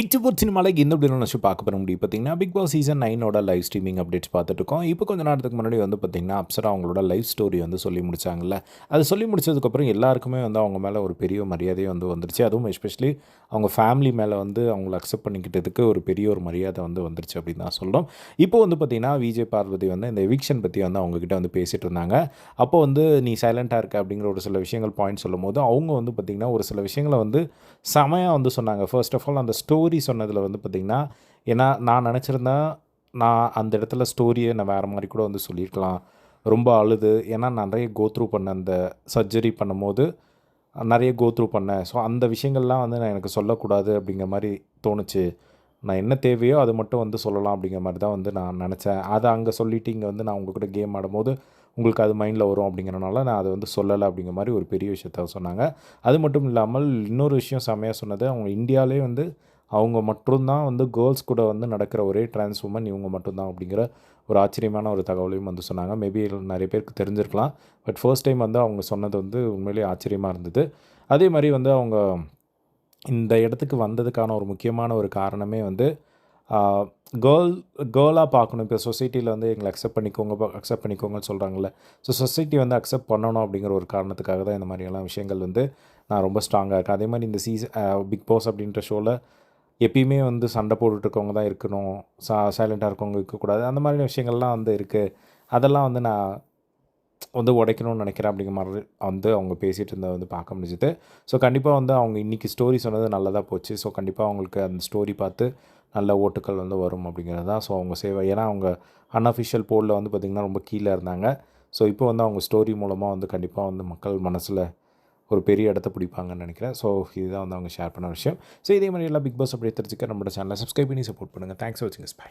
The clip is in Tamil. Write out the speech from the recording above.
இச்சுப்பூர் சினிமாவில் எந்த அப்படின்னு நினச்சி பார்க்க போகிற முடியும் பார்த்தீங்கன்னா பிக் பாஸ் சீசன் நைனோட லைவ் ஸ்ட்ரீமிங் அப்டேட்ஸ் பார்த்துட்டு இருக்கோம் இப்போ கொஞ்ச நேரத்துக்கு முன்னாடி வந்து பார்த்தீங்கன்னா அப்சரா அவங்களோட லைவ் ஸ்டோரி வந்து சொல்லி முடிச்சாங்கல்ல. அது சொல்லி முடிச்சதுக்கப்புறம் எல்லாருக்குமே வந்து அவங்க மேலே ஒரு பெரிய மரியாதையே வந்து வந்துருச்சு. அதுவும் எஸ்பெஷலி அவங்க ஃபேமிலி மேலே வந்து அவங்கள அக்செப்ட் பண்ணிக்கிட்டதுக்கு ஒரு பெரிய ஒரு மரியாதை வந்து வந்துருச்சு அப்படின்னு தான் சொல்கிறோம் இப்போ வந்து பார்த்தீங்கன்னா விஜய் பார்வதி வந்து இந்த எவிக்ஷன் பற்றி வந்து அவங்கக்கிட்ட வந்து பேசிகிட்டு இருந்தாங்க. அப்போ வந்து நீ சைலண்ட்டாக இருக்க அப்படிங்கிற ஒரு சில விஷயங்கள் பாயிண்ட் சொல்லும் போது அவங்க வந்து பார்த்திங்கன்னா ஒரு சில விஷயங்களை வந்து செமையாக வந்து சொன்னாங்க. ஃபர்ஸ்ட் ஆஃப் ஆல் அந்த ஸ்டோரி சொன்னதில் வந்து பார்த்திங்கன்னா ஏன்னா நான் நினச்சிருந்தேன் நான் அந்த இடத்துல ஸ்டோரியை நான் வேறு மாதிரி கூட வந்து சொல்லியிருக்கலாம் ரொம்ப அழுது. ஏன்னா நான் நிறைய கோத்ரூ பண்ண அந்த சர்ஜரி பண்ணும்போது நிறைய கோத்ரூ பண்ணேன். ஸோ அந்த விஷயங்கள்லாம் வந்து நான் எனக்கு சொல்லக்கூடாது அப்படிங்கிற மாதிரி தோணுச்சு. நான் என்ன தேவையோ அது மட்டும் வந்து சொல்லலாம் அப்படிங்கிற மாதிரி தான் வந்து நான் நினச்சேன். அதை அங்கே சொல்லிவிட்டு இங்கே வந்து நான் உங்கள் கேம் ஆடும்போது உங்களுக்கு அது மைண்டில் வரும் அப்படிங்கிறனால நான் அதை வந்து சொல்லலை அப்படிங்கிற மாதிரி ஒரு பெரிய விஷயத்த சொன்னாங்க. அது மட்டும் இல்லாமல் இன்னொரு விஷயம் செம்மையாக சொன்னது அவங்க இந்தியாவிலே வந்து அவங்க மட்டும்தான் வந்து கேர்ள்ஸ் கூட வந்து நடக்கிற ஒரே டிரான்ஸ் உமன் இவங்க மட்டும்தான் அப்படிங்கிற ஒரு ஆச்சரியமான ஒரு தகவலையும் வந்து சொன்னாங்க. மேபி நிறைய பேருக்கு தெரிஞ்சிருக்கலாம். பட் ஃபர்ஸ்ட் டைம் வந்து அவங்க சொன்னது வந்து உண்மையிலேயே ஆச்சரியமாக இருந்தது. அதே மாதிரி வந்து அவங்க இந்த இடத்துக்கு வந்ததுக்கான ஒரு முக்கியமான ஒரு காரணமே வந்து கேர்ள் கேர்ளாக பார்க்கணும். இப்போ சொசைட்டியில் வந்து எங்களை அக்செப்ட் பண்ணிக்கோங்க அக்செப்ட் பண்ணிக்கோங்கன்னு சொல்கிறாங்கல்ல ஸோ சொசைட்டி வந்து அக்செப்ட் பண்ணணும் அப்படிங்கிற ஒரு காரணத்துக்காக தான் இந்த மாதிரியெல்லாம் விஷயங்கள் வந்து நான் ரொம்ப ஸ்ட்ராங்காக இருக்கேன். அதே மாதிரி இந்த சீசன் பிக் பாஸ் அப்படின்ற ஷோவில் எப்பயுமே வந்து சண்டை போட்டுட்ருக்கவங்க தான் இருக்கணும். சா சைலண்ட்டாக இருக்கவங்க இருக்கக்கூடாது. அந்த மாதிரி விஷயங்கள்லாம் வந்து இருக்குது அதெல்லாம் வந்து நான் வந்து உடைக்கணும்னு நினைக்கிறேன் அப்படிங்கிற மாதிரி வந்து அவங்க பேசிகிட்டு இருந்ததை வந்து பார்க்க முடிஞ்சுது. ஸோ கண்டிப்பாக வந்து அவங்க இன்றைக்கி ஸ்டோரி சொன்னது நல்லதாக போச்சு. ஸோ கண்டிப்பாக அவங்களுக்கு அந்த ஸ்டோரி பார்த்து நல்ல ஓட்டுக்கள் வந்து வரும் அப்படிங்கிறது தான். ஸோ அவங்க சேவை. ஏன்னா அவங்க அன்அஃபிஷியல் போலில் வந்து பார்த்திங்கன்னா ரொம்ப கீழே இருந்தாங்க. ஸோ இப்போ வந்து அவங்க ஸ்டோரி மூலமாக வந்து கண்டிப்பாக வந்து மக்கள் மனசில் ஒரு பெரிய இடத்த பிடிப்பாங்கன்னு நினைக்கிறேன். ஸோ இதுதான் வந்து அவங்க ஷேர் பண்ண விஷயம். ஸோ இதே மாதிரி எல்லாம் பிக் பாஸ் அப்படி தெரிஞ்சுக்க நம்மளோட சேனலை சப்ஸ்கிரைப் பண்ணி சப்போர்ட் பண்ணுங்கள் தேங்க்ஸ் ஃபார் வாட்சிங் ஸ்பை